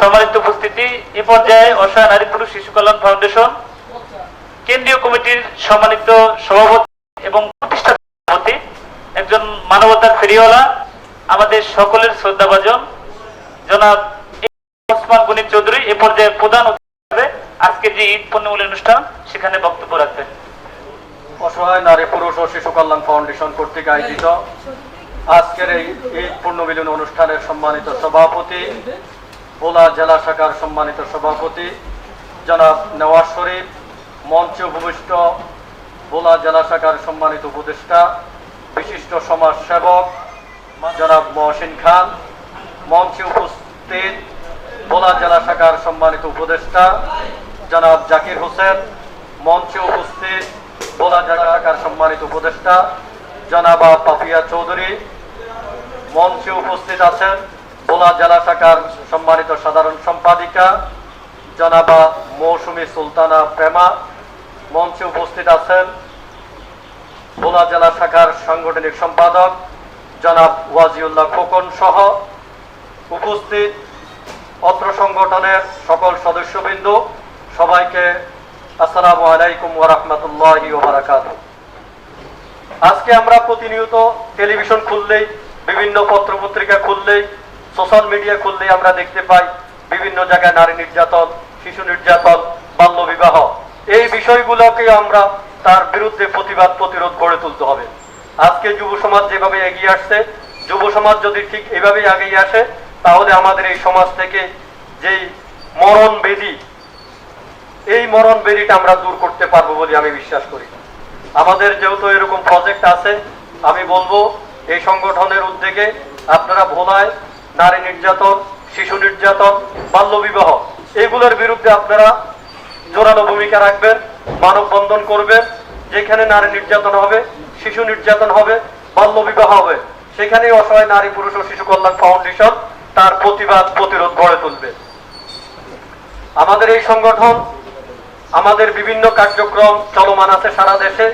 সম্মানিত উপস্থিতি এ পর্যায়ে অসহায় নারী পুরুষ শিশু কল্যাণ ফাউন্ডেশন, কেন্দ্রীয় কমিটির সম্মানিত সভাপতি এবং প্রতিষ্ঠাতা সভাপতি, একজন মানবতার ফেরিওয়ালা, আমাদের সকলের শ্রদ্ধাভাজন, জনাব ওসমান গণিত চৌধুরী, এ পর্যায়ে প্রধান হিসেবে আজকে যে ঈদ পণ্যমূল্য অনুষ্ঠান, সেখানে বক্তব্য রাখবেন। অসহায় নারী পুরুষ ও শিশু কল্যাণ ফাউন্ডেশন কর্তৃক আয়োজিত আজকের এই ঈদ পূর্ণমিলন অনুষ্ঠানের সম্মানিত সভাপতি ভোলা জেলা শাখার সম্মানিত সভাপতি জনাব নেওয়াজ শরীফ, মঞ্চে উপবিষ্ট ভোলা জেলা শাখার সম্মানিত উপদেষ্টা, বিশিষ্ট সমাজ সেবক জনাব মহসিন খান, মঞ্চে উপস্থিত ভোলা জেলা শাখার সম্মানিত উপদেষ্টা জনাব জাকির হোসেন, মঞ্চে উপস্থিত ভোলা জেলা শাখার সম্মানিত উপদেষ্টা জনাবা পাপিয়া চৌধুরী, মঞ্চে উপস্থিত আছেন ভোলা জেলা শাখার সম্মানিত সাধারণ সম্পাদিকা, জনাবা মৌসুমী সুলতানা প্রেমা, মঞ্চে উপস্থিত আছেন ভোলা জেলা শাখার সাংগঠনিক সম্পাদক জনাব ওয়াজিউল্লাহ খোকন সহ উপস্থিত অত্র সংগঠনের সকল সদস্যবৃন্দ, সবাইকে আসসালামু আলাইকুম ওয়া রাহমাতুল্লাহি ওয়া বারাকাতুহু। আজকে আমরা প্রতিনিয়ত টেলিভিশন খুললেই, বিভিন্ন পত্র পত্রিকা খুললেই সোশ্যাল মিডিয়া খুললেই আমরা দেখতে পাই বিভিন্ন জায়গায় নারী নির্যাতন, শিশু নির্যাতন, বাল্য বিবাহ। এই বিষয়গুলোকে আমরা তার বিরুদ্ধে প্রতিবাদ প্রতিরোধ গড়ে তুলতে হবে। আজকে যুব সমাজ যেভাবে এগিয়ে আসছে, যুব সমাজ যদি ঠিক এভাবেই এগিয়ে আসে, তাহলে আমাদের এই সমাজ থেকে যেই মরণ বেদি, এই মরণ বেদিটা আমরা দূর করতে পারব বলে আমি বিশ্বাস করি। আমাদের যেহেতু এরকম প্রজেক্ট আছে, আমি বলব এই সংগঠনের উদ্যোগে আপনারা ভোলায় নারী নির্যাতন, শিশু নির্যাতন, বাল্য বিবাহ, এগুলোর বিরুদ্ধে আপনারা জোরালো ভূমিকা রাখবেন মানববন্ধন করবেন। যেখানে নারী নির্যাতন হবে, শিশু নির্যাতন হবে, বাল্য বিবাহ হবে সেখানে অসহায় নারী, পুরুষ ও শিশু কল্যাণ ফাউন্ডেশন তার প্রতিবাদ, প্রতিরোধ গড়ে তুলবে। আমাদের এই সংগঠন, আমাদের বিভিন্ন কার্যক্রম চলমান আছে সারা দেশে।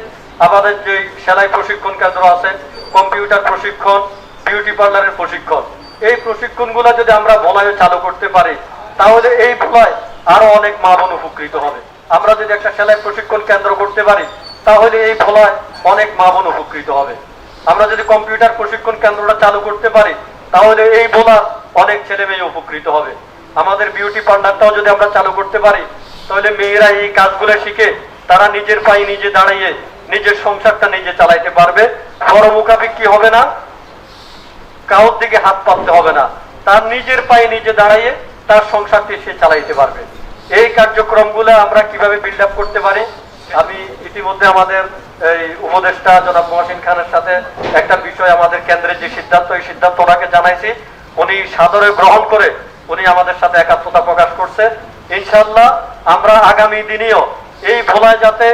আমাদের যে সেলাই প্রশিক্ষণ কেন্দ্র আছে, কম্পিউটার প্রশিক্ষণ, বিউটি পার্লারের প্রশিক্ষণ। এই প্রশিক্ষণগুলো যদি আমরা ভোলায় চালু করতে পারি, তাহলে এই ভোলায় আরও অনেক মা বোন উপকৃত হবে। আমরা যদি একটা সেলাই প্রশিক্ষণ কেন্দ্র করতে পারি, তাহলে এই ভোলায় অনেক মা বোন উপকৃত হবে। আমরা যদি কম্পিউটার প্রশিক্ষণ কেন্দ্রটা চালু করতে পারি, তাহলে এই ভোলার অনেক ছেলে মেয়ে উপকৃত হবে। আমাদের বিউটি পার্লারটাও যদি আমরা চালু করতে পারি, তাহলে মেয়েরা এই কাজগুলো শিখে তারা নিজের পায়ে নিজে দাঁড়িয়ে নিজের সংসারটা নিজে চালাইতে পারবে। বড় মুখাপিক্ষি হবে না। কারোর দিকে হাত পাততে হবে না। তার নিজের পায়ে নিজে দাঁড়িয়ে তার সংসারটি সে চালাইতে পারবে। এই কার্যক্রমগুলো আমরা কীভাবে বিল্ড আপ করতে পারি, আমি ইতিমধ্যে আমাদের এই উপদেষ্টা জনাব মহসিন খানের সাথে একটা বিষয় আমাদের কেন্দ্রের যে সিদ্ধান্ত, এই সিদ্ধান্ত ওনাকে জানাইছি। উনি সাদরে গ্রহণ করে উনি আমাদের সাথে একাত্মতা প্রকাশ করছে। ইনশাল্লাহ আমরা আগামী দিনেও এই ভোলায় যাতে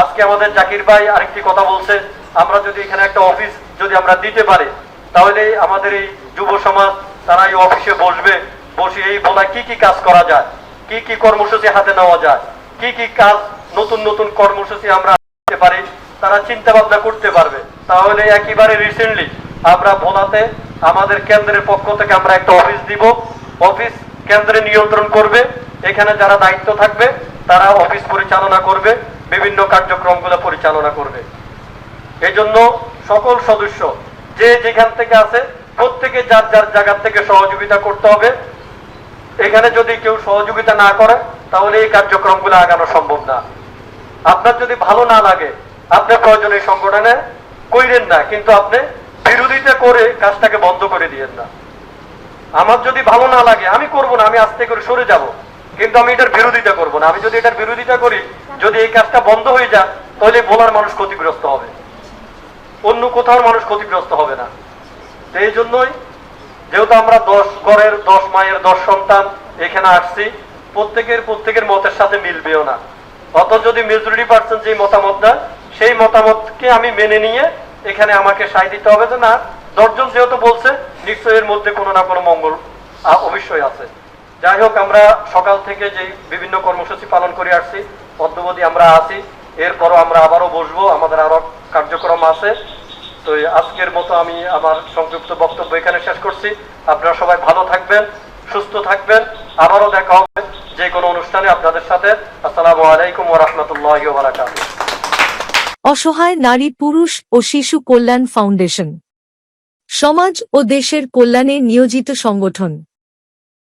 আজকে আমাদের জাকির ভাই আরেকটি কথা বলছে, আমরা যদি এখানে একটা অফিস যদি আমরা দিতে পারি তাহলে আমাদের এই যুব সমাজ, তারা এই অফিসে বসবে, বসে এই ভোলায় কি কি কাজ করা যায়? কি কি কর্মসূচি হাতে নেওয়া যায়? কি কি কাজ নতুন নতুন কর্মসূচি আমরা দিতে পারি? তারা চিন্তা ভাবনা করতে পারবে। তাহলে একেবারে রিসেন্টলি আমরা ভোলাতে আমাদের কেন্দ্রের পক্ষ থেকে আমরা একটা অফিস দিব। অফিস কেন্দ্রে নিয়ন্ত্রণ করবে। এখানে যারা দায়িত্ব থাকবে, তারা অফিস পরিচালনা করবে, বিভিন্ন কার্যক্রমগুলো পরিচালনা করবে। এই জন্য সকল সদস্য যে যেখান থেকে আছে, প্রত্যেকে যার যার জায়গা থেকে সহযোগিতা করতে হবে। এখানে যদি কেউ সহযোগিতা না করে, তাহলে এই কার্যক্রমগুলো আগানো সম্ভব না। আপনার যদি ভালো না লাগে, আপনি প্রয়োজন এই সংগঠনে কইরেন না, কিন্তু আপনি বিরোধিতা করে কাজটাকে বন্ধ করে দিয়েন না। আমার যদি ভালো না লাগে, আমি করব না, আমি আস্তে করে সরে যাব, কিন্তু আমি এটার বিরোধিতা করব না। আমি যদি এটার বিরোধিতা করি, যদি এই কাজটা বন্ধ হয়ে যায়, তাহলে ভোলার মানুষ ক্ষতিগ্রস্ত হবে। অন্য কোথাও মানুষ ক্ষতিগ্রস্ত হবে না। এই জন্যই যেহেতু আমরা দশ ঘরের, দশ মায়ের, দশ সন্তান এখানে আসছি, প্রত্যেকের প্রত্যেকের মতের সাথে মিলবেও না। অত যদি মেজরিটি পার্সেন্ট যে মতামত দেয়, সেই মতামতকে আমি মেনে নিয়ে এখানে আমাকে সাই দিতে হবে যে না, দশজন যেহেতু বলছে, নিশ্চয়ই এর মধ্যে কোনো না কোনো মঙ্গল অবশ্যই আছে। যাই হোক, আমরা সকাল থেকে যে বিভিন্ন কর্মসূচি পালন করে আসছি অদ্যবধি আমরা আছি, এরপরও আমরা আবারও বসবো, আমাদের আরও কার্যক্রম আছে। তো আজকের মতো আমি আমার সংযুক্ত বক্তব্য এখানে শেষ করছি। আপনারা সবাই ভালো থাকবেন, সুস্থ থাকবেন। আবারও দেখা হবে যে কোনো অনুষ্ঠানে আপনাদের সাথে। আসসালামু আলাইকুম ওয়া বারাকাত অসহায় নারী, পুরুষ ও শিশু কল্যাণ ফাউন্ডেশন। সমাজ ও দেশের কল্যাণে নিয়োজিত সংগঠন।